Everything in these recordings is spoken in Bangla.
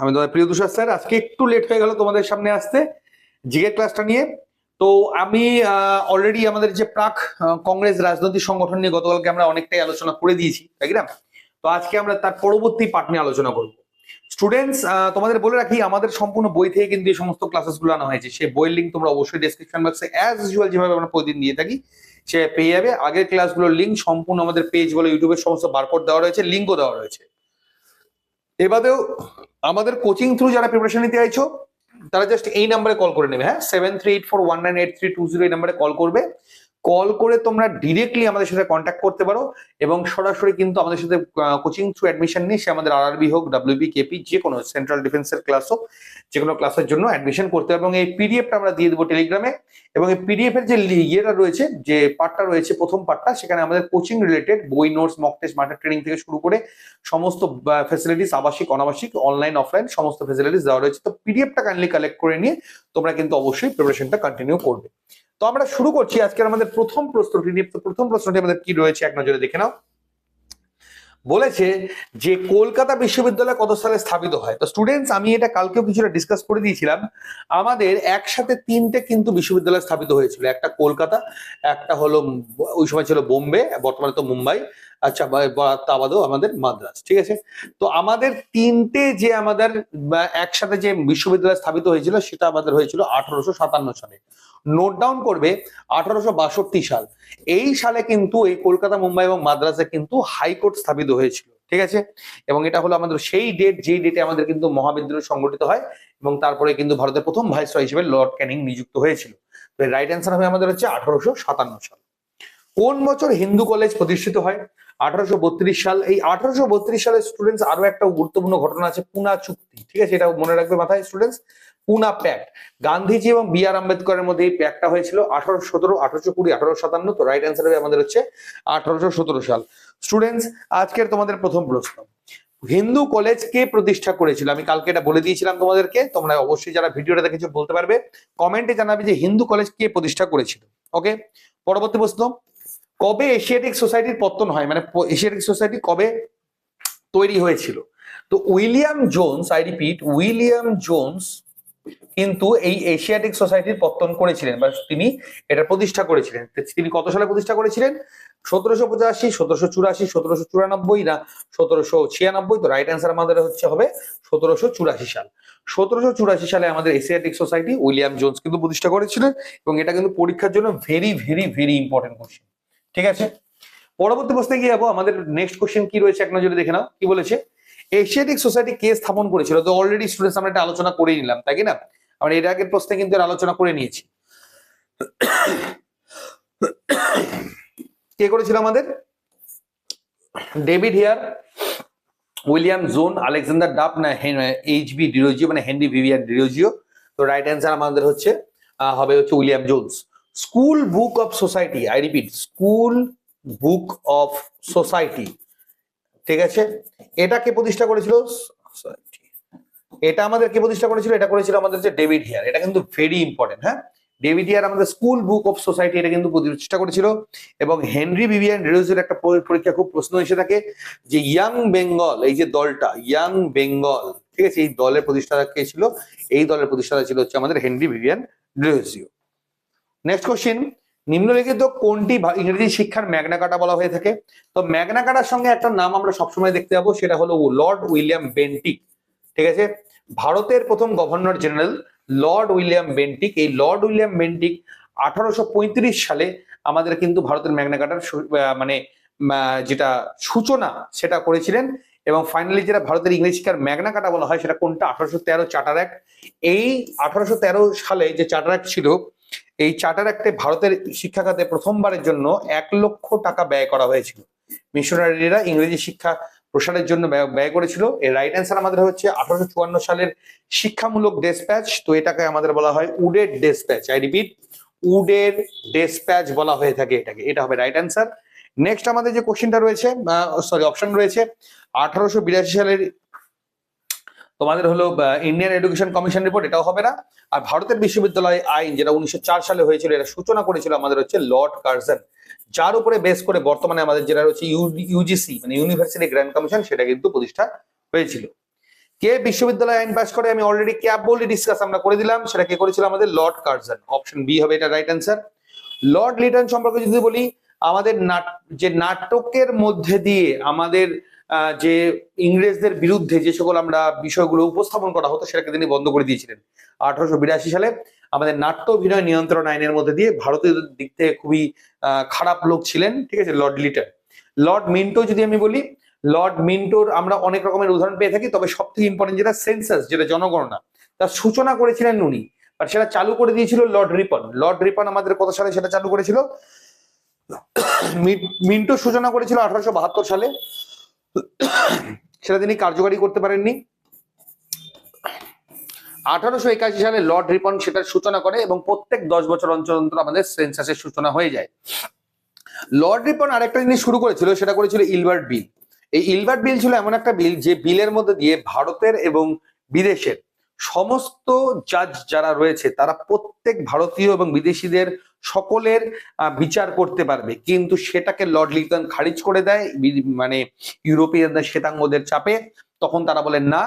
আমি তোমাদের প্রিয় তুষার স্যার, আজকে একটু লেট হয়ে গেল তোমাদের সামনে আসতে জিকে ক্লাসটা নিয়ে। তো আমি অলরেডি আমাদের যে প্রাক কংগ্রেস রাজনৈতিক সংগঠন নিয়ে গতকালকে আমরা অনেকটাই আলোচনা করে দিয়েছি, তাই না তো আজকে আমরা তার পরবর্তী পাঠ নিয়ে আলোচনা করব। স্টুডেন্টস তোমাদের বলে রাখি, আমাদের সম্পূর্ণ বই থেকে কিন্তু এই সমস্ত ক্লাসেসগুলো আনা হয়েছে। সেই বইয়ের লিঙ্ক তোমরা অবশ্যই ডেসক্রিপশন বক্সে অ্যাজ ইউজুয়াল যেভাবে আমরা প্রতিদিন দিয়ে থাকি, সে পেয়ে যাবে। আগের ক্লাসগুলোর লিঙ্ক সম্পূর্ণ আমাদের পেজ বলে ইউটিউবের সমস্ত বারকোড দেওয়া রয়েছে লিঙ্কও দেওয়া রয়েছে। এবারেও আমাদের কোচিং থ্রু যারা প্রিপারেশন নিতে চাইছো, তারা জাস্ট এই নাম্বারে কল করে নেবে হ্যাঁ? Seven three eight four one nine eight three two zero এই নাম্বারে কল করবে। কল করে তোমরা ডিরেক্টলি আমাদের সাথে কন্ট্যাক্ট করতে পারো এবং সরাসরি কিন্তু আমাদের সাথে কোচিং থ্রু অ্যাডমিশন নিয়ে সে আমাদের আরআরবি হোক ডাব্লিউবি কেপি যে কোনো সেন্ট্রাল ডিফেন্সের ক্লাস হোক যে কোনো ক্লাসের জন্য অ্যাডমিশন করতে এবং এই পিডিএফটা আমরা দিয়ে দেবো টেলিগ্রামে এবং এই পিডিএফ এর যে ইয়েটা রয়েছে, যে পার্টটা রয়েছে, প্রথম পার্টটা সেখানে আমাদের কোচিং রিলেটেড বই নোটস মক টেস্ট ট্রেনিং থেকে শুরু করে সমস্ত ফেসিলিটিস আবাসিক, অনাবাসিক অনলাইন অফলাইন সমস্ত ফেসিলিটিস দেওয়া রয়েছে। তো পিডিএফটা কাইন্ডলি কালেক্ট করে নিয়ে তোমরা কিন্তু অবশ্যই প্রিপারেশনটা কন্টিনিউ করবে। তো আমরা শুরু করছি আজকের আমাদের প্রথম প্রশ্নটি নিয়ে। প্রথম প্রশ্নটি আমাদের কি রয়েছে, এক নজরে দেখে নাও। বলেছে যে, কলকাতা বিশ্ববিদ্যালয় কত সালে স্থাপিত হয়? তো স্টুডেন্টস আমি এটা কালকেও কিছুটা ডিসকাস করে দিয়েছিলাম। আমাদের একসাথে তিনটে কিন্তু বিশ্ববিদ্যালয় স্থাপিত হয়েছিল। একটা কলকাতা, একটা হলো, ওই সময় ছিল বোম্বে, বর্তমানে তো মুম্বাই। আচ্ছা তা আমাদের মাদ্রাস ঠিক আছে? তো আমাদের তিনটে যে আমাদের একসাথে যে বিশ্ববিদ্যালয় স্থাপিত হয়েছিল, সেটা আমাদের হয়েছিল আঠারোশো সাতান্ন সালে। নোট ডাউন করবে, আঠারোশো বাষট্টি সাল। এই সালে কিন্তু এই কলকাতা, মুম্বাই এবং মাদ্রাসে কিন্তু হাইকোর্ট স্থাপিত হয়েছিল, ঠিক আছে? এবং এটা হলো আমাদের সেই ডেট যেই ডেটে আমাদের কিন্তু মহাবিদ্যালয় সংগঠিত হয় এবং তারপরে কিন্তু ভারতের প্রথম ভাইসরয় হিসেবে লর্ড ক্যানিং নিযুক্ত হয়েছিল। তো রাইট অ্যান্সার হবে আমাদের হচ্ছে আঠারোশো সাতান্ন সাল। কোন বছর হিন্দু কলেজ প্রতিষ্ঠিত হয়? আঠারোশো বত্রিশ সাল, এই আঠারোশো সালের স্টুডেন্টস আরও একটা গুরুত্বপূর্ণ ঘটনা আছে, পুনা চুক্তি। ঠিক আছে? এটা মনে রাখবে মাথায় স্টুডেন্টস পুনা প্যাক্ট গান্ধীজি এবং বি আর আম্বেদকরের মধ্যে এই প্যাক্টটা হয়েছিল আঠারোশো সতেরো, আঠারোশো কুড়ি, আঠারোশো সাতান্ন। তো রাইট অ্যান্সার হবে আমাদের হচ্ছে আঠারোশো সতেরো সাল। স্টুডেন্টস আজকের তোমাদের প্রথম প্রশ্ন। হিন্দু কলেজ কে প্রতিষ্ঠা করেছিল? আমি কালকে এটা বলে দিয়েছিলাম তোমাদেরকে, তোমরা অবশ্যই যারা ভিডিওটা দেখেছ বলতে পারবে। কমেন্টে জানাবে যে হিন্দু কলেজ কে প্রতিষ্ঠা করেছিল। ওকে পরবর্তী প্রশ্ন। কবে এশিয়াটিক সোসাইটির পত্তন হয়? মানে এশিয়াটিক সোসাইটি কবে তৈরি হয়েছিল? তো William Jones I repeat William Jones কিন্তু এই এশিয়াটিক সোসাইটির পত্তন করেছিলেন বা তিনি এটা প্রতিষ্ঠা করেছিলেন। তিনি কত সালে প্রতিষ্ঠা করেছিলেন? সতেরোশো পঁচাশি, সতেরোশো চুরাশি, সতেরোশো চুরানব্বই না সতেরোশো ছিয়ানব্বই? তো রাইট অ্যান্সার আমাদের হচ্ছে হবে সতেরোশো চুরাশি সাল। সতেরোশো চুরাশি সালে আমাদের এশিয়াটিক সোসাইটি উইলিয়াম জোনস কিন্তু প্রতিষ্ঠা করেছিলেন এবং এটা কিন্তু পরীক্ষার জন্য very very very important question ঠিক আছে? পরবর্তী প্রশ্নে গিয়ে যাব। আমাদের নেক্সট কোশ্চেন কি রয়েছে এক নজরে দেখে নাও। কি বলেছে? এশিয়াটিক সোসাইটি কে স্থাপন করেছিল? তো অলরেডি স্টুডেন্টস আমরা এটা আলোচনা করেই নিলাম, তাই কি না? আমরা এর আগের প্রশ্নে কিন্তু আলোচনা করে নিয়েছি। কে করেছিল আমাদের? David Hare William Jones Alexander Duff না এইচ বি ডিরোজিও মানে হেনরি ভিভিয়ান ডিরোজিও তো রাইট অ্যান্সার আমাদের হচ্ছে হবে হচ্ছে William Jones school book of society I repeat school book of society. ঠিক আছে? এটা কে প্রতিষ্ঠা করেছিল. এটা আমাদের কে প্রতিষ্ঠা করেছিল? এটা করেছিল আমাদের যে ডেভিড হিয়ার এটা কিন্তু ভেরি ইম্পর্টেন্ট হ্যাঁ? ডেভিড হিয়ার আমাদের স্কুল বুক অফ সোসাইটি এটা কিন্তু প্রতিষ্ঠা করেছিল। এবং হেনরি ভিভিয়ান রিরোজের একটা পরীক্ষা খুব প্রশ্ন এসে থাকে যে ইয়াং বেঙ্গল এই যে দলটা ইয়াং বেঙ্গল ঠিক আছে? এই দলের প্রতিষ্ঠাতা কে ছিল? এই দলের প্রতিষ্ঠাতা ছিল হচ্ছে আমাদের Henry Vivian Derozio next question নিম্নলিখিত কোনটি ইংরেজি শিক্ষার ম্যাগনা কাটা বলা হয়ে থাকে? তো ম্যাগনা কাটার সঙ্গে একটা নাম আমরা সবসময় দেখতে পাবো, সেটা হলো লর্ড উইলিয়াম বেন্টিক ঠিক আছে? ভারতের প্রথম governor general lord William Bentinck এই লর্ড উইলিয়াম বেন্টিক আঠারোশো পঁয়ত্রিশ সালে আমাদের কিন্তু ভারতের ম্যাগনা কাটার মানে যেটা সূচনা, সেটা করেছিলেন। এবং ফাইনালি যেটা ভারতের ইংরেজি শিক্ষার ম্যাগনা কাটা বলা হয়, সেটা কোনটা? আঠারোশো তেরো চার্টার অ্যাক্ট এই আঠারোশো তেরো সালে যে চার্টার অ্যাক্ট ছিল এই চার্টার অ্যাক্টে ভারতের শিক্ষা খাতে প্রথমবারের জন্য এক লক্ষ টাকা ব্যয় করা হয়েছিল। মিশনারিরা ইংরেজি শিক্ষা প্রসারের জন্য ব্যয়- ব্যয় করেছিল। এর রাইট অ্যান্সার আমাদের হচ্ছে আঠারোশো চুয়ান্ন সালের শিক্ষামূলক ডেসপ্যাচ তো এটাকে আমাদের বলা হয় উডের ডেসপ্যাচ আই রিপিট উডের ডেসপ্যাচ বলা হয়ে থাকে এটাকে। এটা হবে রাইট অ্যান্সার নেক্সট আমাদের যে কোশ্চেনটা রয়েছে সরি অপশন রয়েছে, আঠারোশো বিরাশি সালের তোমাদের হলো ইন্ডিয়ান এডুকেশন কমিশন রিপোর্ট এটাও হবে না। আর ভারতের বিশ্ববিদ্যালয় আইন, যেটা উনিশশো চার সালে হয়েছিল, এটা সূচনা করেছিল আমাদের হচ্ছে লর্ড কার্জন যার উপরে বেস করে বর্তমানে আমাদের যেটা রয়েছে ইউজিসি মানে ইউনিভার্সিটি গ্র্যান্ড কমিশন সেটা কিন্তু প্রতিষ্ঠা হয়েছিল। কে বিশ্ববিদ্যালয় আইন পাশ করে, আমি অলরেডি ক্যাব বলে ডিসকাস আমরা করে দিলাম, সেটা কে করেছিল আমাদের লর্ড কার্জন অপশন বি হবে এটা রাইট অ্যান্সার লর্ড লিটন সম্পর্কে যদি বলি, আমাদের নাট- যে নাটকের মধ্যে দিয়ে আমাদের যে ইংরেজদের বিরুদ্ধে যে সকল আমরা বিষয়গুলো উপস্থাপন করা হতো, সেটাকে তিনি বন্ধ করে দিয়েছিলেন। আঠারোশো বিরাশি সালে আমাদের নাট্য অভিনয় নিয়ন্ত্রণ আইনের মধ্যে দিয়ে ভারতীয়দের দিক থেকে খুবই খারাপ লোক ছিলেন, ঠিক আছে, লর্ড লিটন। লর্ড মিন্টো যদি আমি বলি, লর্ড মিন্টোর আমরা অনেক রকমের উদাহরণ পেয়ে থাকি, তবে সব থেকে ইম্পর্টেন্ট যেটা সেন্সাস, যেটা জনগণনা, তার সূচনা করেছিলেন উনি, আর সেটা চালু করে দিয়েছিল লর্ড রিপন। লর্ড রিপন আমাদের কত সালে সেটা চালু করেছিল। মিন্টো সূচনা করেছিল আঠারোশো বাহাত্তর সালে। সেটা তিনি কার্যকারী করতে পারেননি। আঠারোশো একাশি সালে লর্ড রিপন সেটার সূচনা করে এবং প্রত্যেক দশ বছর অন্তর অন্তর আমাদের সেন্সাসের সূচনা হয়ে যায়। লর্ড রিপন আরেকটা জিনিস শুরু করেছিল, সেটা করেছিল ইলবার্ট বিল। এই ইলবার্ট বিল ছিল এমন একটা বিল যে বিলের মধ্যে দিয়ে ভারতের এবং বিদেশের সমস্ত জাজ যারা রয়েছে, তারা প্রত্যেক ভারতীয় এবং বিদেশিদের সকলের বিচার করতে পারবে। কিন্তু সেটাকে লর্ড লিটন খারিজ করে দেয় মানে ইউরোপিয়ানদের শ্বেতাঙ্গদের চাপে। তখন তারা বলেন না,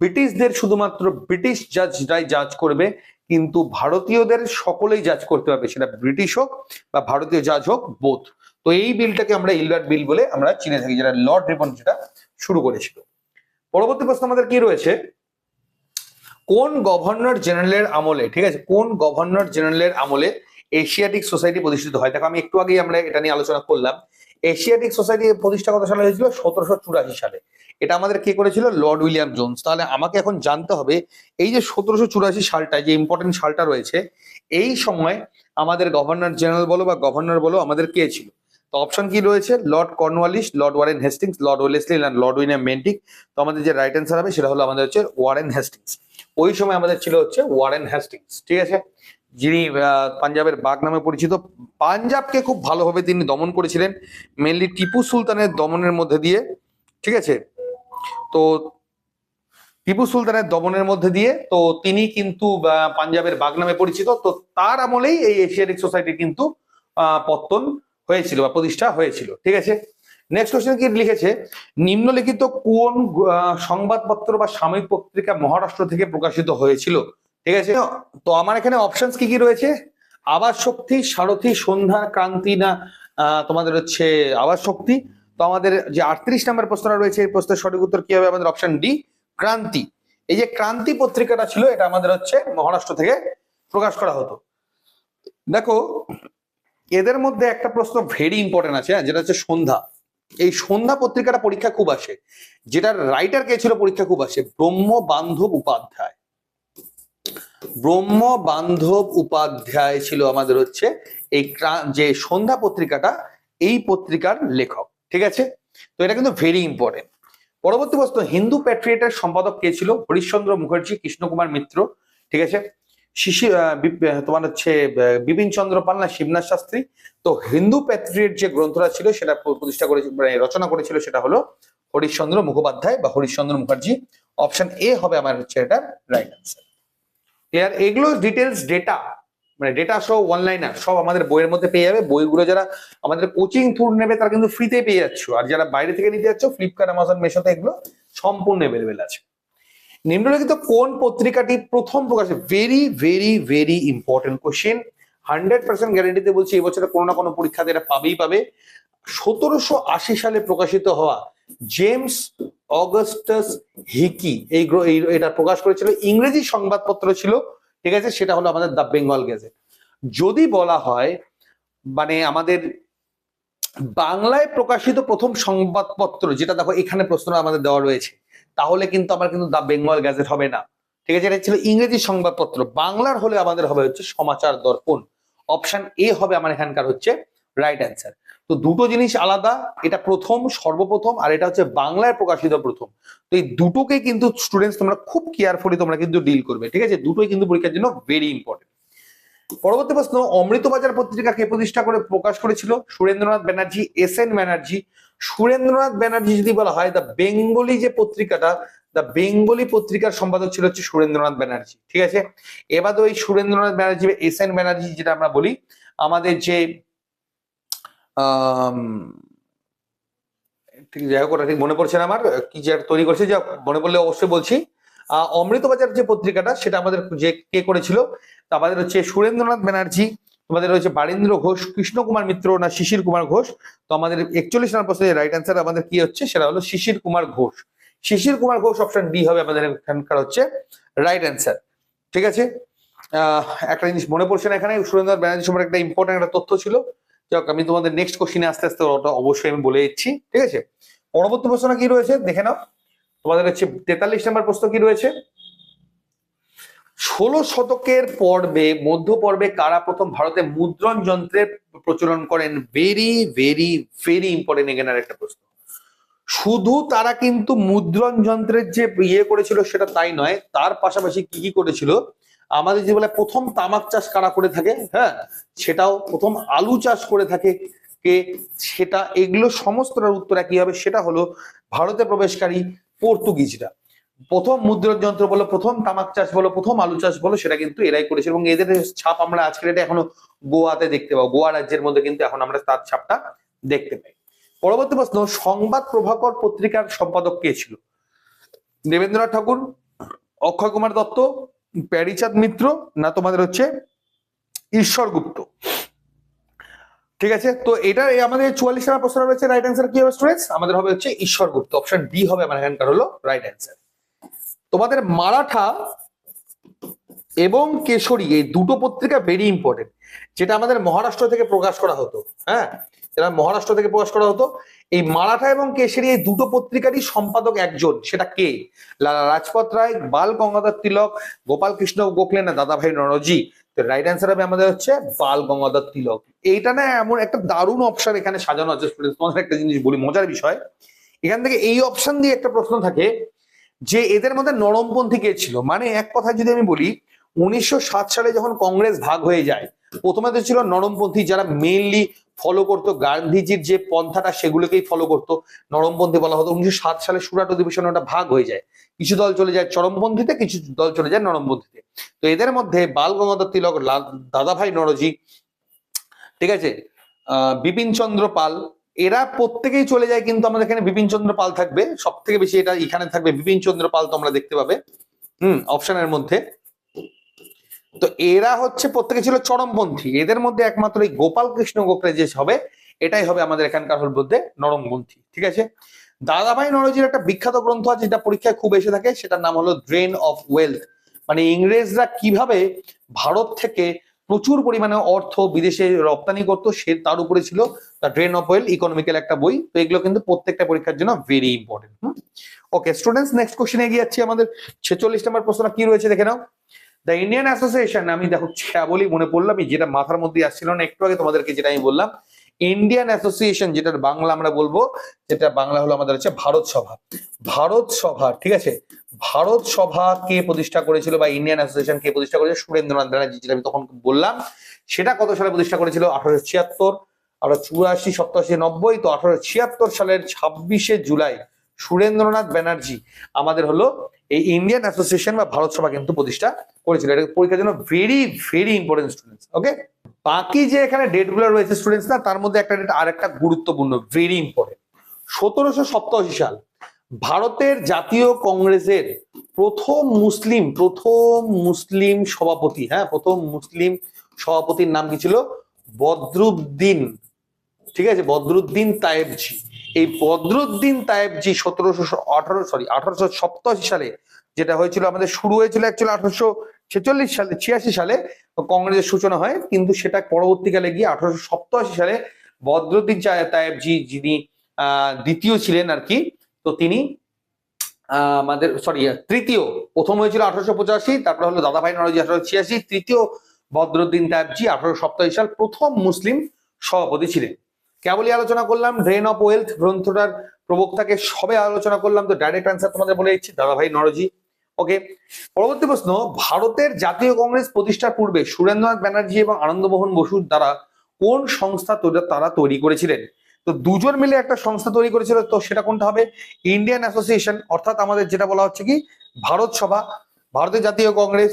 ব্রিটিশদের শুধুমাত্র ব্রিটিশ জাজরাই জাজ করবে, কিন্তু ভারতীয়দের সকলেই জাজ করতে পারবে। সেটা ব্রিটিশ হোক বা ভারতীয় জাজ হোক বোথ তো এই বিলটাকে আমরা ইলবার্ট বিল বলে আমরা চিনে থাকি, যেটা লর্ড রিপন যেটা শুরু করেছিল। পরবর্তী প্রশ্ন আমাদের কি রয়েছে? কোন গভর্নর জেনারেলের আমলে, ঠিক আছে, কোন গভর্নর জেনারেলের আমলে এশিয়াটিক সোসাইটি প্রতিষ্ঠিত হয়। দেখো, আমি একটু আগেই আমরা এটা নিয়ে আলোচনা করলাম। এশিয়াটিক সোসাইটি প্রতিষ্ঠা কত সালে হয়েছিল? সতেরোশো চুরাশি সালে। এটা আমাদের কে করেছিল? Lord William Jones. তাহলে আমাকে এখন জানতে হবে, এই যে সতেরোশো চুরাশি সালটা, যে ইম্পর্টেন্ট সালটা রয়েছে, এই সময় আমাদের গভর্নর জেনারেল বলো বা গভর্নর বলো আমাদের কে ছিল? তো অপশন কি রয়েছে? Lord Cornwallis, Lord Warren Hastings, Lord Wellesley and Lord William Bentinck. তো আমাদের যে রাইট অ্যান্সার হবে, সেটা হলো আমাদের হচ্ছে ওয়ারেন হেস্টিংস। ওই সময় আমাদের ছিল হচ্ছে ওয়ারেন হেস্টিংস। ঠিক আছে? যিনি পাঞ্জাবের বাঘ নামে পরিচিত, পাঞ্জাবকে খুব ভালোভাবে তিনি দমন করেছিলেন মেনলি টিপু সুলতানের দমনের মধ্যে দিয়ে, ঠিক আছে? তো টিপু সুলতানের দমনের মধ্যে দিয়ে, তো তিনি কিন্তু পাঞ্জাবের বাঘ নামে পরিচিত, তো তার আমলেই এই এশিয়াটিক সোসাইটি কিন্তু পত্তন হয়েছিল বা প্রতিষ্ঠা হয়েছিল, ঠিক আছে? নেক্সট কোশ্চেন কি লিখেছে? নিম্নলিখিত কোন সংবাদপত্র বা সাময়িক পত্রিকা মহারাষ্ট্র থেকে প্রকাশিত হয়েছিল? ঠিক আছে? তো আমার এখানে অপশনস কি কি রয়েছে? আবাস শক্তি সারথি সন্ধ্যা ক্রান্তি না তোমাদের হচ্ছে আবাস শক্তি? তো আমাদের যে আটত্রিশ নম্বর প্রশ্নটা রয়েছে এই প্রশ্নের সঠিক উত্তর কি হবে আমাদের অপশন ডি ক্রান্তি। এই যে ক্রান্তি পত্রিকাটা ছিল এটা আমাদের হচ্ছে মহারাষ্ট্র থেকে প্রকাশ করা হতো। দেখো এদের মধ্যে একটা প্রশ্ন ভেরি ইম্পর্টেন্ট আছে হ্যাঁ, যেটা হচ্ছে সন্ধ্যা। এই সন্ধ্যা পত্রিকাটা পরীক্ষা খুব আসে। যেটার রাইটার কে ছিল পরীক্ষা খুব আসে? ব্রহ্ম বান্ধব উপাধ্যায়। ব্রহ্ম বান্ধব উপাধ্যায় ছিল আমাদের হচ্ছে এই যে সন্ধ্যা পত্রিকাটা, এই পত্রিকার লেখক, ঠিক আছে? তো এটা কিন্তু ভেরি ইম্পর্টেন্ট পরবর্তী প্রশ্ন, হিন্দু প্যাট্রিয়েটের সম্পাদক কে ছিল? হরিশ্চন্দ্র মুখার্জি, কৃষ্ণকুমার মিত্র, ঠিক আছে? শিশি তোমার হচ্ছে বিপিন চন্দ্র পাল না শিবনাথ শাস্ত্রী? তো হিন্দু প্যাট্রিয়েট যে গ্রন্থটা ছিল, সেটা প্রতিষ্ঠা করে মানে রচনা করেছিল, সেটা হলো হরিশ্চন্দ্র মুখোপাধ্যায় বা হরিশ্চন্দ্র মুখার্জি। অপশন এ হবে আমার হচ্ছে এটা রাইট আনসার ক্লিয়ার এগুলো ডিটেলস ডেটা মানে ডেটা সহ অনলাইনার সব আমাদের বইয়ের মধ্যে পেয়ে যাবে। বইগুলো যারা আমাদের কোচিং থ্রু নেবে, তারা কিন্তু ফ্রিতে পেয়ে যাচ্ছ। আর যারা বাইরে থেকে নিতে যাচ্ছ ফ্লিপকার্ট অ্যামাজন মেশোতে এগুলো সম্পূর্ণ অ্যাভেলেবেল আছে। নিম্নলিখিত কোন পত্রিকাটি প্রথম প্রকাশে? Very very very important question hundred percent গ্যারেন্টিতে বলছি এই বছরে কোনো না কোনো পরীক্ষাতে এটা পাবেই পাবে। সতেরোশো আশি সালে প্রকাশিত হওয়া জেমস অগাস্টাস হিকি, এই এটা প্রকাশ করেছিল, ইংরেজি সংবাদপত্র ছিল, ঠিক আছে, সেটা হলো আমাদের দ্য বেঙ্গল গেজেট যদি বলা হয় মানে আমাদের বাংলায় প্রকাশিত প্রথম সংবাদপত্র, যেটা দেখো এখানে প্রশ্ন আমাদের দেওয়া রয়েছে, তাহলে কিন্তু আমার কিন্তু দ্য বেঙ্গল গ্যাজেট হবে না। ঠিক আছে, এটা ছিল ইংরেজি সংবাদপত্র, বাংলার হলে আমাদের হবে হচ্ছে সমাচার দর্পণ। অপশন এ হবে আমার এখানকার হচ্ছে রাইট অ্যান্সার তো দুটো জিনিস আলাদা, এটা প্রথম, সর্বপ্রথম, আর এটা হচ্ছে বাংলায় প্রকাশিত প্রথম। তো এই দুটোকে কিন্তু স্টুডেন্টস তোমরা খুব কেয়ারফুলি তোমরা কিন্তু ডিল করবে, ঠিক আছে? দুটোই কিন্তু পরীক্ষার জন্য ভেরি ইম্পর্টেন্ট পরবর্তী প্রশ্ন, অমৃতবাজার পত্রিকা কে প্রতিষ্ঠা করে প্রকাশ করেছিল? Surendranath Banerjee S N Banerjee. Surendranath Banerjee যদি বলা হয় দ্য বেঙ্গলি যে পত্রিকাটা দ্য বেঙ্গলি পত্রিকার সম্পাদক ছিল হচ্ছে সুরেন্দ্রনাথ ব্যানার্জি, ঠিক আছে? এবার ওই সুরেন্দ্রনাথ ব্যানার্জি এস এন ব্যানার্জি যেটা আমরা বলি, আমাদের যে ঠিক, যাই হোক ঠিক মনে পড়ছে না আমার, কি যে তৈরি করেছে যা মনে পড়লে অবশ্যই বলছি। অমৃতবাজার যে পত্রিকাটা, সেটা আমাদের যে কে করেছিল, তা আমাদের হচ্ছে সুরেন্দ্রনাথ ব্যানার্জি, তোমাদের রয়েছে বারীন্দ্র ঘোষ, কৃষ্ণ কুমার মিত্র না শিশির কুমার ঘোষ, তো আমাদের একচল্লিশ নাম্বার রাইট অ্যান্সার আমাদের কি হচ্ছে? সেটা হলো শিশির কুমার ঘোষ। শিশির কুমার ঘোষ অপশন ডি হবে আমাদের এখানকার হচ্ছে রাইট অ্যান্সার ঠিক আছে? একটা জিনিস মনে পড়ছে না এখানে সুরেন্দ্র ব্যানার্জি সম্পর্কে একটা ইম্পর্টেন্ট একটা তথ্য ছিল। যাক, আমি তোমাদের নেক্সট কোশ্চিনে আস্তে আস্তে ওটা অবশ্যই আমি বলে দিচ্ছি। ঠিক আছে? পরবর্তী প্রশ্ন কি রয়েছে? দেখে নাও। তোমাদের হচ্ছে তেতাল্লিশ নম্বর প্রশ্ন কি রয়েছে? ষোলো শতকের পর্বে, মধ্য পর্বে কারা প্রথম ভারতে মুদ্রণ যন্ত্রের প্রচলন করেন? ভেরি ভেরি ভেরি ইম্পর্টেন্ট এখানে একটা প্রশ্ন। শুধু তারা কিন্তু মুদ্রণ যন্ত্রের যে ইয়ে করেছিল সেটা তাই নয়, তার পাশাপাশি কি কি করেছিল? আমাদের যে বলে প্রথম তামাক চাষ কারা করে থাকে হ্যাঁ? সেটাও প্রথম আলু চাষ করে থাকে কে, সেটা, এগুলো সমস্তটার উত্তর একই হবে, সেটা হলো ভারতে প্রবেশকারী পর্তুগিজরা। প্রথম মুদ্রণ যন্ত্র বলো, প্রথম তামাক চাষ বলো, প্রথম আলু চাষ বলো, সেটা কিন্তু এরাই করেছে এবং এদের ছাপ আমরা আজকের এটা এখনও গোয়াতে দেখতে পাবো। গোয়া রাজ্যের মধ্যে কিন্তু এখন আমরা তার ছাপটা দেখতে পাই। পরবর্তী প্রশ্ন, সংবাদ প্রভাকর পত্রিকার সম্পাদক কে ছিল? দেবেন্দ্রনাথ ঠাকুর, অক্ষয় কুমার দত্ত, প্যারিচাঁদ মিত্র না তোমাদের হচ্ছে ঈশ্বর গুপ্ত? ঠিক আছে, তো এটা আমাদের চুয়াল্লিশ নম্বর প্রশ্ন রয়েছে রাইট অ্যান্সার কি হবে স্টুডেন্টস আমাদের হবে হচ্ছে ঈশ্বর গুপ্ত অপশন ডি হবে আমার এখানকার হলো রাইট অ্যান্সার তোমাদের মারাঠা এবং কেশরী, এই দুটো পত্রিকা ভেরি ইম্পর্টেন্ট যেটা আমাদের মহারাষ্ট্র থেকে প্রকাশ করা হতো হ্যাঁ? যেটা মহারাষ্ট্র থেকে প্রকাশ করা হতো, এই মারাঠা এবং কেশরী এই দুটো পত্রিকারই সম্পাদক একজন, সেটা কে? লালা রাজপথ রায়, বাল গঙ্গাধর তিলক, গোপাল কৃষ্ণ গোখলে না দাদাভাই নরজি রাইট অ্যান্সার হবে আমাদের হচ্ছে বাল গঙ্গাধর তিলক। এইটা না এমন একটা দারুণ অপশন এখানে সাজানো আছে। তোমাদের একটা জিনিস বলি, মজার বিষয়। এখান থেকে এই অপশন দিয়ে একটা প্রশ্ন থাকে যে এদের মধ্যে নরমপন্থী কে ছিল? মানে এক কথায় যদি আমি বলি, উনিশশো সাত সালে যখন কংগ্রেস ভাগ হয়ে যায় প্রথমে তো ছিল নরমপন্থী যারা মেইনলি ফলো করতো, গান্ধীজির যে পন্থাটা সেগুলোকেই ফলো করতো, নরমপন্থী বলা হতো। উনিশশো সাত সালে সুরাট অধিবেশনে ওটা ভাগ হয়ে যায়। কিছু দল চলে যায় চরমপন্থীতে, কিছু দল চলে যায় নরমপন্থীতে। তো এদের মধ্যে বাল গঙ্গাধর তিলক দাদাভাই নরজি, ঠিক আছে? আহ বিপিন চন্দ্র পাল, এরা প্রত্যেকেই চলে যায় কিন্তু আমাদের এখানে বিপিন চন্দ্র পাল থাকবে। সব থেকে বেশি এটা এখানে থাকবে বিপিন চন্দ্র পাল তোমরা দেখতে পাবে। হুম অপশনের মধ্যে। তো এরা হচ্ছে প্রত্যেকে ছিল চরমপন্থী। এদের মধ্যে একমাত্র এই গোপাল কৃষ্ণ গোখলে যে হবে, এটাই হবে আমাদের এখানকার হল মধ্যে নরমপন্থী, ঠিক আছে? দাদাভাই নরজির একটা বিখ্যাত গ্রন্থ আছে, যেটা পরীক্ষায় খুব এসে থাকে, সেটার নাম হলো ড্রেন অফ ওয়েলথ মানে ইংরেজরা কীভাবে ভারত থেকে প্রচুর পরিমাণে অর্থ বিদেশে রপ্তানি করতো, সে তার উপরে ছিল the drain of wealth economical একটা বই। তো এগুলো কিন্তু প্রত্যেকটা পরীক্ষার জন্য very important okay students next question এগিয়ে যাচ্ছি আমাদের। ছেচল্লিশ নম্বর প্রশ্ন কি রয়েছে দেখে নাও। দ্য ইন্ডিয়ান অ্যাসোসিয়েশন আমি দেখো বলি মনে পড়লাম যেটা মাথার মধ্যে আসছিল না, একটু আগে তোমাদেরকে যেটা আমি বললাম ইন্ডিয়ান অ্যাসোসিয়েশন যেটার বাংলা আমরা বলব, যেটা বাংলা হলো আমাদের হচ্ছে ভারত সভা। ভারত সভা, ঠিক আছে? ভারত সভা কে প্রতিষ্ঠা করেছিল বা ইন্ডিয়ান অ্যাসোসিয়েশন কে প্রতিষ্ঠা করেছিল? সুরেন্দ্রনাথ ব্যানার্জি, যেটা আমি তখন বললাম। সেটা কত সালে প্রতিষ্ঠা করেছিল? আঠারোশো ছিয়াত্তর। আঠারো চুরাশি, সপ্তাশি নব্বই, তো আঠারোশো ছিয়াত্তর সালের ছাব্বিশে জুলাই। সুরেন্দ্রনাথ ব্যানার্জি আমাদের হলো এই ইন্ডিয়ান অ্যাসোসিয়েশন বা ভারত সভা কিন্তু প্রতিষ্ঠা করেছিল। এটা পরীক্ষার জন্য very very important students okay বাকি যে এখানে ডেটগুলো রয়েছে স্টুডেন্টস না তার মধ্যে একটা ডেট আর একটা গুরুত্বপূর্ণ ভেরি ইম্পর্টেন্ট সতেরোশো সপ্তাশি সাল, ভারতের জাতীয় কংগ্রেসের প্রথম মুসলিম প্রথম মুসলিম সভাপতি হ্যাঁ প্রথম মুসলিম সভাপতির নাম কি ছিল? বদরুদ্দিন, ঠিক আছে? বদরুদ্দিন তায়েবজি। এই বদরুদ্দিন তায়েবজি সতেরোশো আঠারো সরি আঠারোশো সপ্তাশি সালে যেটা হয়েছিল, আমাদের শুরু হয়েছিল অ্যাকচুয়ালি আঠারোশো ছেচল্লিশ সালে, ছিয়াশি সালে কংগ্রেসের সূচনা হয়, কিন্তু সেটা পরবর্তীকালে গিয়ে আঠারোশো সপ্তাশি সালে বদরুদ্দিন তায়েবজি যিনি দ্বিতীয় ছিলেন আর কি, তো তিনি আমাদের সরি তৃতীয়, প্রথম হয়েছিল আঠারোশো পঁচাশি, তারপর হলো দাদাভাই নরজি আঠারোশো ছিয়াশি, তৃতীয় বদরুদ্দিন তায়েবজি আঠারোশো সপ্তাশি সাল প্রথম মুসলিম সভাপতি ছিলেন। কেবলই আলোচনা করলাম ড্রেন অফ ওয়েলথ গ্রন্থটার প্রবক্তাকে সবে আলোচনা করলাম, তো ডাইরেক্ট আনসার তোমাদের বলে দিচ্ছি, দাদাভাই নরজি। ওকে পরবর্তী প্রশ্ন, ভারতের জাতীয় কংগ্রেস প্রতিষ্ঠার পূর্বে সুরেন্দ্রনাথ ব্যানার্জি এবং আনন্দমোহন বসুর দ্বারা কোন সংস্থা তারা তৈরি করেছিলেন? তো দুজন মিলে একটা সংস্থা তৈরি করেছিল, তো সেটা কোনটা হবে? ইন্ডিয়ান অ্যাসোসিয়েশন অর্থাৎ আমাদের যেটা বলা হচ্ছে কি, ভারত সভা, ভারতের জাতীয় কংগ্রেস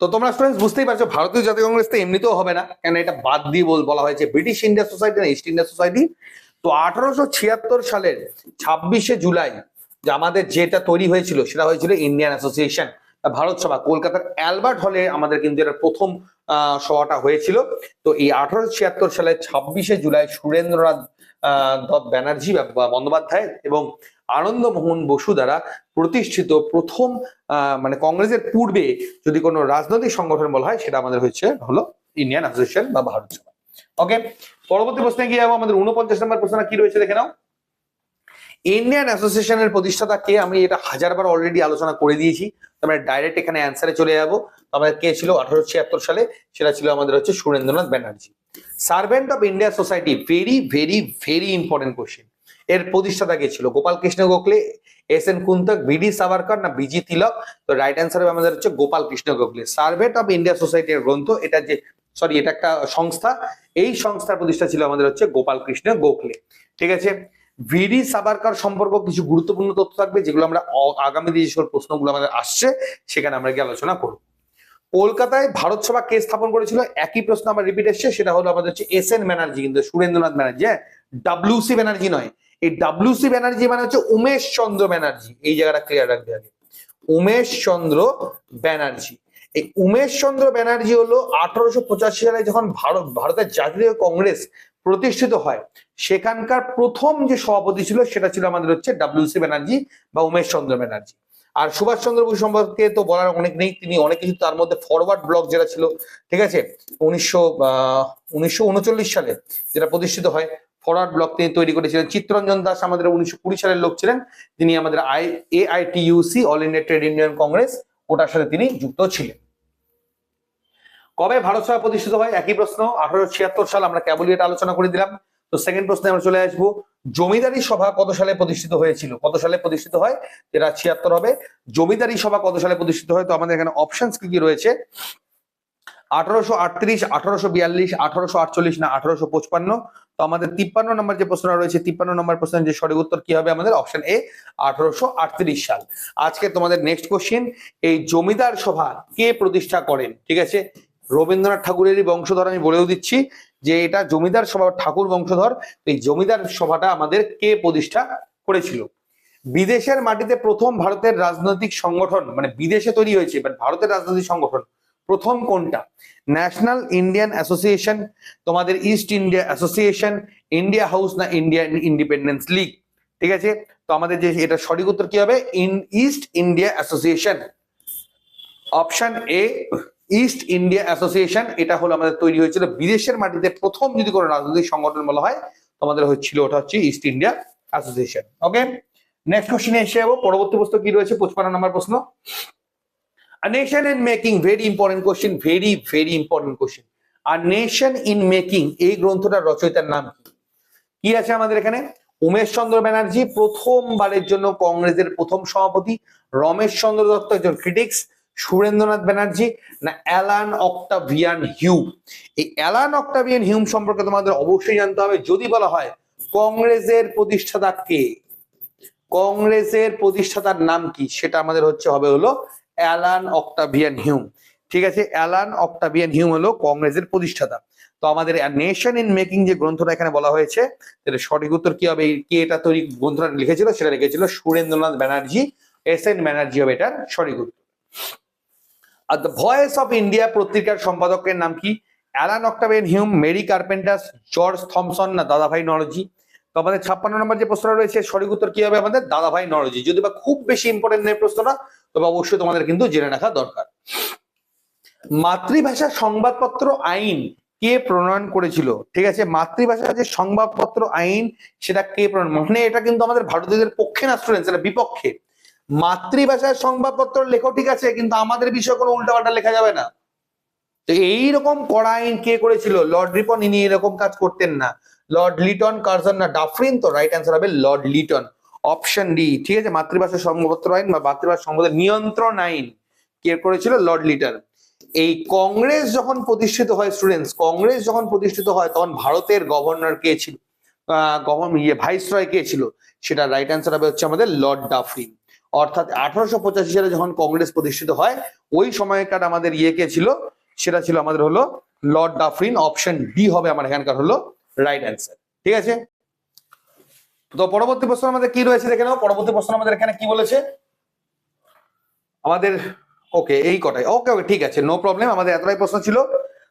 তো তোমরা স্টুডেন্টস বুঝতেই পারছ, ভারতীয় জাতীয় কংগ্রেস তো এমনিতেও হবে না। কেন এটা বাদ দিয়ে বল- হয়েছে ব্রিটিশ ইন্ডিয়া সোসাইটি না ইস্ট ইন্ডিয়া সোসাইটি তো আঠারোশো ছিয়াত্তর সালের ছাব্বিশে জুলাই যে আমাদের যেটা তৈরি হয়েছিল, সেটা হয়েছিল ইন্ডিয়ান অ্যাসোসিয়েশন ভারত সভা। কলকাতার অ্যালবার্ট হলে আমাদের কিন্তু এটা প্রথম সভাটা হয়েছিল। তো এই আঠারোশো ছিয়াত্তর সালের ছাব্বিশে জুলাই সুরেন্দ্রনাথ দত্ত ব্যানার্জি বন্দ্যোপাধ্যায় এবং আনন্দমোহন বসু দ্বারা প্রতিষ্ঠিত প্রথম মানে কংগ্রেসের পূর্বে যদি কোনো রাজনৈতিক সংগঠন বলা হয়, সেটা আমাদের হচ্ছে হলো ইন্ডিয়ান অ্যাসোসিয়েশন বা ভারত সভা। ওকে পরবর্তী প্রশ্নে গিয়ে যাব, আমাদের উনপঞ্চাশ নম্বর প্রশ্ন কি রয়েছে দেখে নাও। ইন্ডিয়ান অ্যাসোসিয়েশনের প্রতিষ্ঠাতা কে আমি এটা হাজারবার অলরেডি আলোচনা করে দিয়েছি। আমরা ডাইরেক্ট এখানে অ্যান্সারে চলে যাব। আমাদের কে ছিল? আঠারোশো ছিয়াত্তর সালে। সেটা ছিল আমাদের হচ্ছে Surendranath Banerjee. Servant of India society very very very important question এর প্রতিষ্ঠাতা কে ছিল? গোপাল কৃষ্ণ গোখলে, এস এন কুন্তক বিডি সাভারকর না বিজি তিলক? তো রাইট অ্যান্সার হবে আমাদের হচ্ছে Gopal Krishna Gokhale. Servant of India সোসাইটির গ্রন্থ, এটা যে সরি এটা একটা সংস্থা, এই সংস্থার প্রতিষ্ঠা ছিল আমাদের হচ্ছে গোপাল কৃষ্ণ গোখলে। ঠিক আছে? ভিডি সাভারকর সম্পর্ক কিছু গুরুত্বপূর্ণ তথ্য থাকবে, যেগুলো আমরা আগামী যে সকল প্রশ্নগুলো আমাদের আসছে, সেখানে আমরা গিয়ে আলোচনা করব। কলকাতায় ভারত সভা কে স্থাপন করেছিল? একই প্রশ্ন আমার রিপিট এসছে, সেটা হলো আমাদের হচ্ছে এস এন ব্যানার্জি, কিন্তু সুরেন্দ্রনাথ ব্যানার্জি হ্যাঁ? ডাব্লিউসি ব্যানার্জি নয়। এই ডাব্লিউসি ব্যানার্জি মানে হচ্ছে উমেশ চন্দ্র ব্যানার্জি এই জায়গাটা ক্লিয়ার রাখবে আগে। উমেশ চন্দ্র ব্যানার্জি এই উমেশ চন্দ্র ব্যানার্জি হলো আঠারোশো পঁচাশি সালে যখন ভারত ভারতের জাতীয় কংগ্রেস প্রতিষ্ঠিত হয়, সেখানকার প্রথম যে সভাপতি ছিল সেটা ছিল আমাদের হচ্ছে ডাব্লিউসি ব্যানার্জি বা উমেশ চন্দ্র ব্যানার্জি আর সুভাষ চন্দ্র বসু সম্পর্কে তো বলার অনেক নেই, তিনি অনেক কিছু তার মধ্যে ফরওয়ার্ড ব্লক যেটা ছিল, ঠিক আছে? উনিশশো উনিশশো সালে যেটা প্রতিষ্ঠিত হয় ফরওয়ার্ড ব্লক তিনি তৈরি করেছিলেন। চিত্তরঞ্জন দাস আমাদের উনিশশো কুড়ি সালের লোক ছিলেন। তিনি আমাদের I A I T UC all India trade union congress, ওটার সাথে তিনি যুক্ত ছিলেন। কবে ভারত সভা প্রতিষ্ঠিত হয়? একই প্রশ্ন। আঠারোশো ছিয়াত্তর সাল আমরা কেবলই এটা আলোচনা করে দিলাম। তো সেকেন্ড প্রশ্নে আমরা চলে আসব। জমিদারি সভা কত সালে প্রতিষ্ঠিত হয়েছিল? কত সালে প্রতিষ্ঠিত হয়? যেটা ছিয়াত্তর হবে। জমিদারি সভা কত সালে প্রতিষ্ঠিত হয়? তো আমাদের এখানে অপশন কি কি রয়েছে? আঠারোশো আটত্রিশ, আঠারোশো বিয়াল্লিশ, আঠারোশো আটচল্লিশ না আঠারোশো পঁচপান্ন। তো আমাদের তিপ্পান্ন নম্বর যে প্রশ্নটা রয়েছে, তিপ্পান্ন নম্বর প্রশ্নের যে সঠিক উত্তর কি হবে আমাদের? অপশন এ আঠারোশো আটত্রিশ সাল। আজকে তোমাদের নেক্সট কোশ্চেন এই জমিদার সভা কে প্রতিষ্ঠা করেন? ঠিক আছে? রবীন্দ্রনাথ ঠাকুরেরই বংশধর আমি বলেও দিচ্ছি যে এটা জমিদার সভা, ঠাকুর বংশধর এই জমিদার সভাটা আমাদের কে প্রতিষ্ঠা করেছিল? বিদেশের মাটিতে প্রথম ভারতের রাজনৈতিক সংগঠন মানে বিদেশে তৈরি হয়েছে ভারতের রাজনৈতিক সংগঠন প্রথম কোনটা? ন্যাশনাল ইন্ডিয়ান অ্যাসোসিয়েশন তোমাদের East India association India house না ইন্ডিয়ান ইন্ডিপেন্ডেন্স লিগ ঠিক আছে? তো আমাদের যে এটা সঠিক উত্তর কি হবে? In East India association option A East India association এটা হলো আমাদের তৈরি হয়েছিল বিদেশের মাটিতে প্রথম যদি কোনো রাজনৈতিক সংগঠন বলা হয়, তোমাদের হচ্ছিল ওটা হচ্ছে East India association okay next কোশ্চেনে এসে যাব। পরবর্তী প্রশ্ন কি রয়েছে? পঁচপান্ন নম্বর প্রশ্ন। A nation in making very important question, very very important question. A nation in making, এই গ্রন্থটার রচয়িতার নাম কি? কি আছে আমাদের এখানে? উমেশ চন্দ্র ব্যানার্জি প্রথমবারের জন্য কংগ্রেসের প্রথম সভাপতি, রমেশ চন্দ্র দত্ত একজন ক্রিটিক্স, সুরেন্দ্রনাথ ব্যানার্জি, না অ্যালান অক্টাভিয়ান হিউম এই অ্যালান অক্টাভিয়ান হিউম সম্পর্কে তোমাদের অবশ্যই জানতে হবে। যদি বলা হয় কংগ্রেসের প্রতিষ্ঠাতা কে? কংগ্রেসের প্রতিষ্ঠাতার নাম কি? সেটা আমাদের হচ্ছে হবে হলো অ্যালান অক্টাভিয়ান হিউম। ঠিক আছে? অ্যালান অক্টাভিয়ান হিউম হলো কংগ্রেসের প্রতিষ্ঠাতা। তো আমাদের নেশন ইন মেকিং যে গ্রন্থটা এখানে বলা হয়েছে সেটা সঠিক উত্তর কি হবে? কে এটা তৈরি গ্রন্থটা লিখেছিল? সেটা লিখেছিল সুরেন্দ্রনাথ ব্যানার্জি। এস এন ব্যানার্জি হবে এটার সঠিক উত্তর। আর দ্য ভয়েস অফ ইন্ডিয়া পত্রিকার সম্পাদকের নাম কি? Allan Octavian Hume, Mary Carpenter, George Thomson না দাদাভাই নরজি। তো আমাদের ছাপ্পান্ন নম্বর যে প্রশ্নটা রয়েছে, সঠিক উত্তর কি হবে আমাদের? দাদাভাই নরজি। যদি বা খুব বেশি ইম্পর্টেন্ট নেই প্রশ্নটা তবে অবশ্যই তোমাদের কিন্তু জেনে রাখা দরকার। মাতৃভাষা সংবাদপত্র আইন কে প্রণয়ন করেছিল? ঠিক আছে? মাতৃভাষা যে সংবাদপত্র আইন, সেটা কে প্রণয়ন মানে এটা কিন্তু আমাদের ভারতীয়দের পক্ষে না স্টুডেন্ট এটা বিপক্ষে। মাতৃভাষার সংবাদপত্র লেখো ঠিক আছে, কিন্তু আমাদের বিষয়ে কোনো উল্টাপাল্টা লেখা যাবে না। তো এইরকম কড়া আইন কে করেছিল? লর্ড রিপন ইনি এরকম কাজ করতেন না। লর্ড লিটন কার্জন না ডাফরিন তো রাইট অ্যান্সার হবে লর্ড লিটন অপশন ডি, ঠিক আছে, মাতৃভাষা সংবাদপত্র আইন বা মাতৃভাষা সংবাদের নিয়ন্ত্রণ আইন কে করেছিল লর্ড লিটার এই কংগ্রেস যখন প্রতিষ্ঠিত হয় স্টুডেন্টস কংগ্রেস যখন প্রতিষ্ঠিত হয়, তখন ভারতের গভর্নর কে ছিল? গভর্নর ইয়ে ভাইসরয় কে ছিল? সেটা রাইট অ্যান্সার হবে হচ্ছে আমাদের লর্ড ডাফরিন অর্থাৎ আঠারোশো পঁচাশি সালে যখন কংগ্রেস প্রতিষ্ঠিত হয়, ওই সময়কার আমাদের ইয়ে কে ছিল? সেটা ছিল আমাদের হলো লর্ড ডাফরিন অপশন ডি হবে, আমার এখানকার হলো রাইট অ্যান্সার ঠিক আছে? তো পরবর্তী প্রশ্ন আমাদের কি রয়েছে দেখে নাও। পরবর্তী প্রশ্ন আমাদের এখানে কি বলেছে? আমাদের, ওকে, এই কটাই। ওকে ওকে, ঠিক আছে নো প্রবলেম আমাদের এতটাই প্রশ্ন ছিল।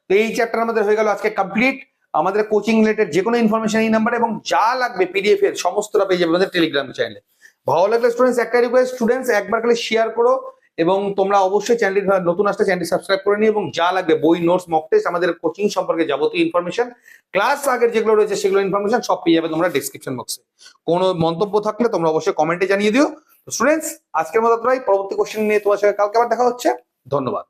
তো এই চ্যাপ্টার আমাদের হয়ে গেল আজকে কমপ্লিট আমাদের কোচিং রিলেটেড যে কোনো ইনফরমেশন এই নাম্বার এবং যা লাগবে পিডিএফ এর, সমস্তটা পেয়ে যাবে আমাদের টেলিগ্রাম চ্যানেলে ভালো লাগলে স্টুডেন্টস একটা রিকোয়েস্ট স্টুডেন্টস একবার খালি শেয়ার করো। এবং তোমরা অবশ্যই চ্যানেলটি নতুন আসলে চ্যানেলটি সাবস্ক্রাইব করে নিও এবং যা লাগবে, বই নোটস মক টেস্ট আমাদের কোচিং সম্পর্কে যাবতীয় ইনফরমেশন ক্লাস আগের যেগুলো রয়েছে সেগুলো ইনফরমেশন সব পেয়ে যাবে তোমরা ডিসক্রিপশন বক্সে কোনো মন্তব্য থাকলে তোমরা অবশ্যই কমেন্টে জানিয়ে দিও। স্টুডেন্টস আজকের মতো পরবর্তী কোশ্চেন নিয়ে তোমার সঙ্গে কালকে আবার দেখা হচ্ছে। ধন্যবাদ।